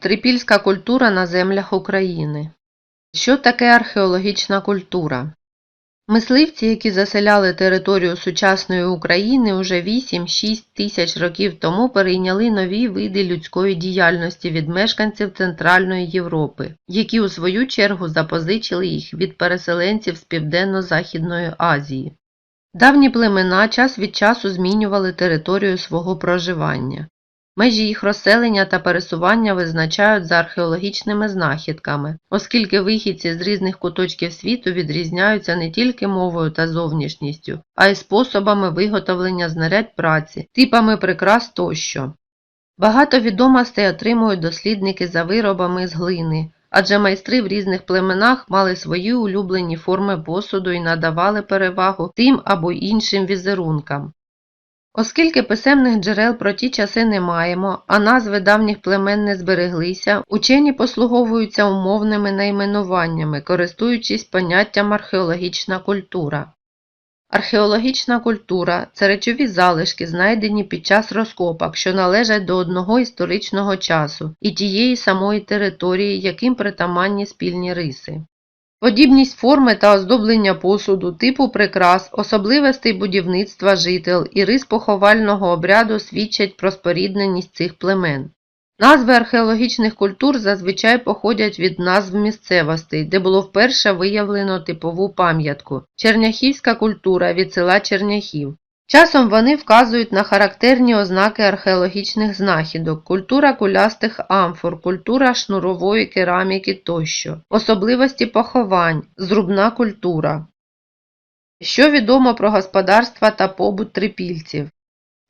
Трипільська культура на землях України. Що таке археологічна культура? Мисливці, які заселяли територію сучасної України уже 8-6 тисяч років тому перейняли нові види людської діяльності від мешканців Центральної Європи, які у свою чергу запозичили їх від переселенців з Південно-Західної Азії. Давні племена час від часу змінювали територію свого проживання. Межі їх розселення та пересування визначають за археологічними знахідками, оскільки вихідці з різних куточків світу відрізняються не тільки мовою та зовнішністю, а й способами виготовлення знарядь праці, типами прикрас тощо. Багато відомостей отримують дослідники за виробами з глини, адже майстри в різних племенах мали свої улюблені форми посуду і надавали перевагу тим або іншим візерункам. Оскільки писемних джерел про ті часи не маємо, а назви давніх племен не збереглися, учені послуговуються умовними найменуваннями, користуючись поняттям археологічна культура. Археологічна культура це речові залишки, знайдені під час розкопок, що належать до одного історичного часу і тієї самої території, яким притаманні спільні риси. Подібність форми та оздоблення посуду, типу прикрас, особливостей будівництва жител і рис поховального обряду свідчать про спорідненість цих племен. Назви археологічних культур зазвичай походять від назв місцевостей, де було вперше виявлено типову пам'ятку – черняхівська культура від села Черняхів. Часом вони вказують на характерні ознаки археологічних знахідок, культура кулястих амфор, культура шнурової кераміки тощо, особливості поховань, зрубна культура. Що відомо про господарства та побут трипільців?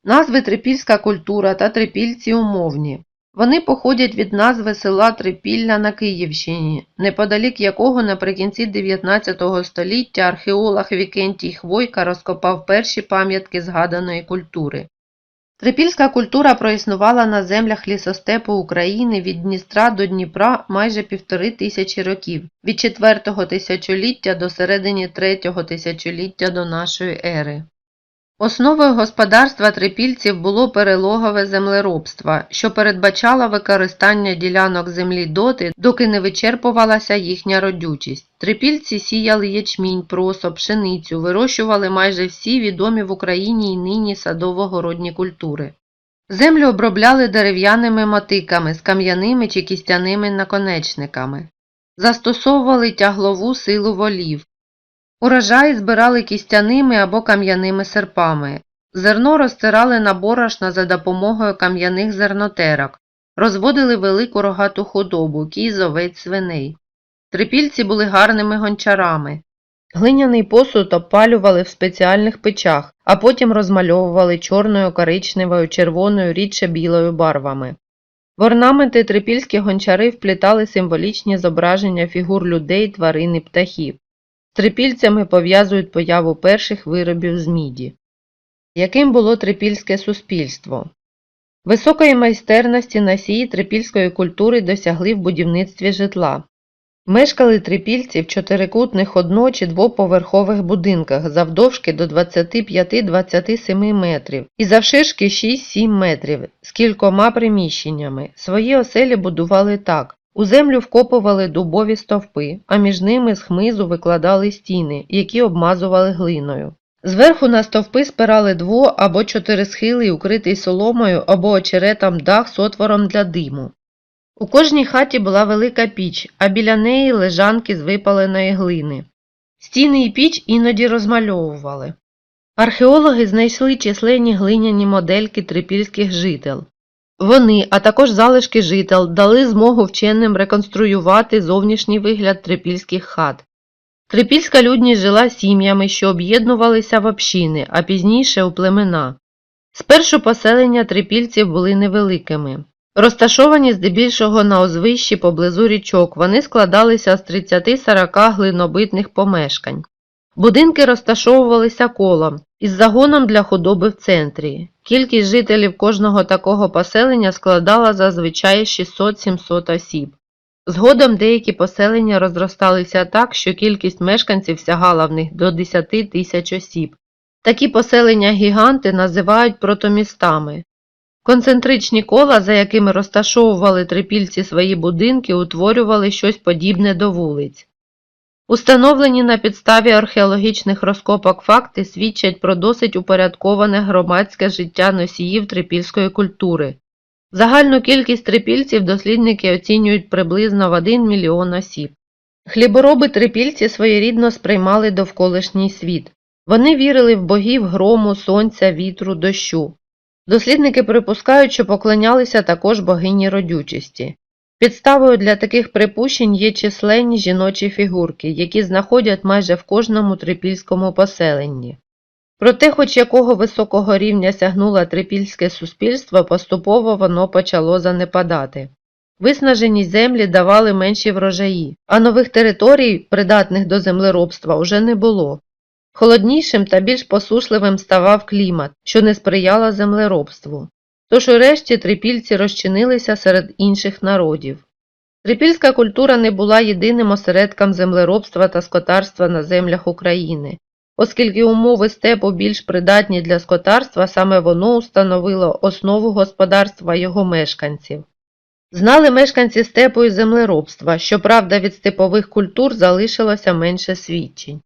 Назви трипільська культура та трипільці умовні. Вони походять від назви села Трипілля на Київщині, неподалік якого наприкінці 19 століття археолог Вікентій Хвойка розкопав перші пам'ятки згаданої культури. Трипільська культура проіснувала на землях лісостепу України від Дністра до Дніпра майже півтори тисячі років, від 4 тисячоліття до середини 3 тисячоліття до нашої ери. Основою господарства трипільців було перелогове землеробство, що передбачало використання ділянок землі доти, доки не вичерпувалася їхня родючість. Трипільці сіяли ячмінь, просо, пшеницю, вирощували майже всі відомі в Україні й нині садово-городні культури. Землю обробляли дерев'яними мотиками з кам'яними чи кістяними наконечниками. Застосовували тяглову силу волів. Урожаї збирали кістяними або кам'яними серпами. Зерно розтирали на борошна за допомогою кам'яних зернотерок, розводили велику рогату худобу, кіз, овець, свиней. Трипільці були гарними гончарами. Глиняний посуд обпалювали в спеціальних печах, а потім розмальовували чорною, коричневою, червоною, рідше білою барвами. В орнаменти трипільські гончари вплітали символічні зображення фігур людей, тварин і птахів. З трипільцями пов'язують появу перших виробів з міді. Яким було трипільське суспільство? Високої майстерності носії трипільської культури досягли в будівництві житла. Мешкали трипільці в чотирикутних одно- чи двоповерхових будинках завдовжки до 25-27 метрів і завширшки 6-7 метрів з кількома приміщеннями. Свої оселі будували так. У землю вкопували дубові стовпи, а між ними з хмизу викладали стіни, які обмазували глиною. Зверху на стовпи спирали дво- або чотирисхилий, укритий соломою або очеретом дах з отвором для диму. У кожній хаті була велика піч, а біля неї лежанки з випаленої глини. Стіни і піч іноді розмальовували. Археологи знайшли численні глиняні модельки трипільських жител. Вони, а також залишки жител, дали змогу вченим реконструювати зовнішній вигляд трипільських хат. Трипільська людність жила сім'ями, що об'єднувалися в общини, а пізніше у племена. Спершу поселення трипільців були невеликими. Розташовані здебільшого на узвищі поблизу річок, вони складалися з 30-40 глинобитних помешкань. Будинки розташовувалися колом із загоном для худоби в центрі. Кількість жителів кожного такого поселення складала зазвичай 600-700 осіб. Згодом деякі поселення розросталися так, що кількість мешканців сягала в них до 10 тисяч осіб. Такі поселення гіганти називають протомістами. Концентричні кола, за якими розташовували трипільці свої будинки, утворювали щось подібне до вулиць. Установлені на підставі археологічних розкопок факти свідчать про досить упорядковане громадське життя носіїв трипільської культури. Загальну кількість трипільців дослідники оцінюють приблизно в 1 мільйон осіб. Хлібороби трипільці своєрідно сприймали довколишній світ. Вони вірили в богів грому, сонця, вітру, дощу. Дослідники припускають, що поклонялися також богині родючості. Підставою для таких припущень є численні жіночі фігурки, які знаходять майже в кожному трипільському поселенні. Проте, хоч якого високого рівня сягнуло трипільське суспільство, поступово воно почало занепадати. Виснажені землі давали менші врожаї, а нових територій, придатних до землеробства, уже не було. Холоднішим та більш посушливим ставав клімат, що не сприяло землеробству. Тож урешті трипільці розчинилися серед інших народів. Трипільська культура не була єдиним осередком землеробства та скотарства на землях України. Оскільки умови степу більш придатні для скотарства, саме воно установило основу господарства його мешканців. Знали мешканці степу і землеробства, щоправда від степових культур залишилося менше свідчень.